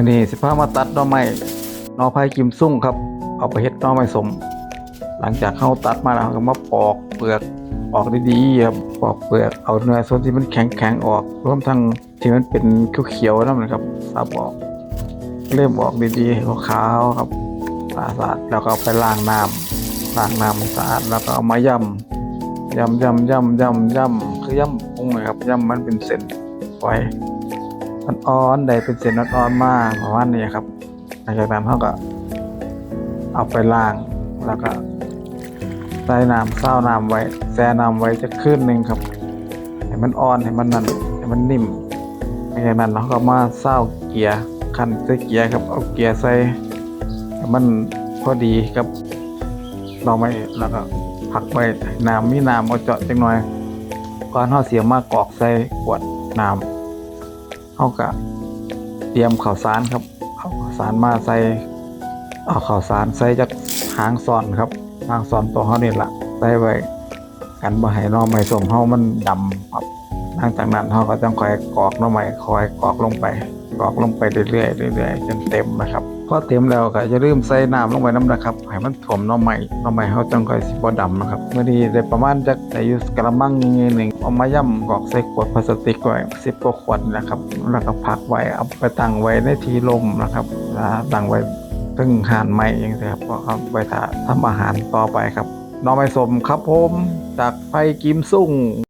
วันนี้สิพามาตัดหน่อไม้หน่อไผ่กิมซุ่งครับ เอาไปเฮ็ดหน่อไม้สม หลังจากเขาตัดมาแล้วก็มาปอกเปลือกออกดีๆครับปอกเปลือกเอาเนื้อส่วนที่มันแข็งๆออกรวมทั้งที่มันเป็นเขียวๆนั่นนะครับสับออก เริ่มออกดีๆขาวๆครับสะอาดแล้วก็เอาไปล้างน้ำล้างน้ำสะอาดแล้วก็เอามาย่ำย่ำย่ำย่ำย่ำย่ำคือย่ำปรุงเลยครับย่ำมันเป็นเส้นไว้ อ่อนๆได้เป็นเส้นอ่อนๆมากประมาณนี้ครับหลังจากนั้นเขาก็เอาไปล้างแล้วก็ใส่น้ำเศร้าน้ำไว้แช่น้ำไว้จะคืนหนึ่งครับให้มันอ่อนให้มันนั่นให้มันนิ่มหลังจากนั้นเราก็มาเศร้าเกียร์ขั้นใส่เกียร์ครับเอาเกียร์ใส่ให้มันพอดีครับเราไม่แล้วก็พักไว้น้ำมีน้ำเอาเจาะจังหน่อยก่อนเขาเสียมากรอกใส่ขวดน้ำ เขาก็เตรียมข่าวสารครับเอาข่าวสารมาใส่เอาข่าวสารใส่จากหางซอนครับหางซอนตัวเขานี่แหละใส่ไว้กันบ่ให้หน้อไม่สมเฮามันดำครับหลังจากนั้นเขาก็ต้องคอยกอกหน้อไม่คอยกอกลงไปกอกลงไปเรื่อยๆเรื่อยๆจนเต็มนะครับ พอเต็มแล้วก็อย่าลืมใส่น้ำลงไปน้ำนะครับให้มันถ่วมน้อไม้น้อไม้เขาจังค่อยสิบ่ดำนะครับเมื่อนี้ได้ประมาณจักได้อยู่กระมังเงี้ยหนึ่งเอามาย่ำกอกใส่ขวดพลาสติกไว้สิบกว่าขวดนะครับแล้วก็พักไว้เอาไปตั้งไว้ในที่ลมนะครับตั้งไว้ซึ่งหานใหม่เองนะครับก็เอาไปทาทำอาหารต่อไปครับน้องไม้สมครับผมจากไผ่กิมซุ่ง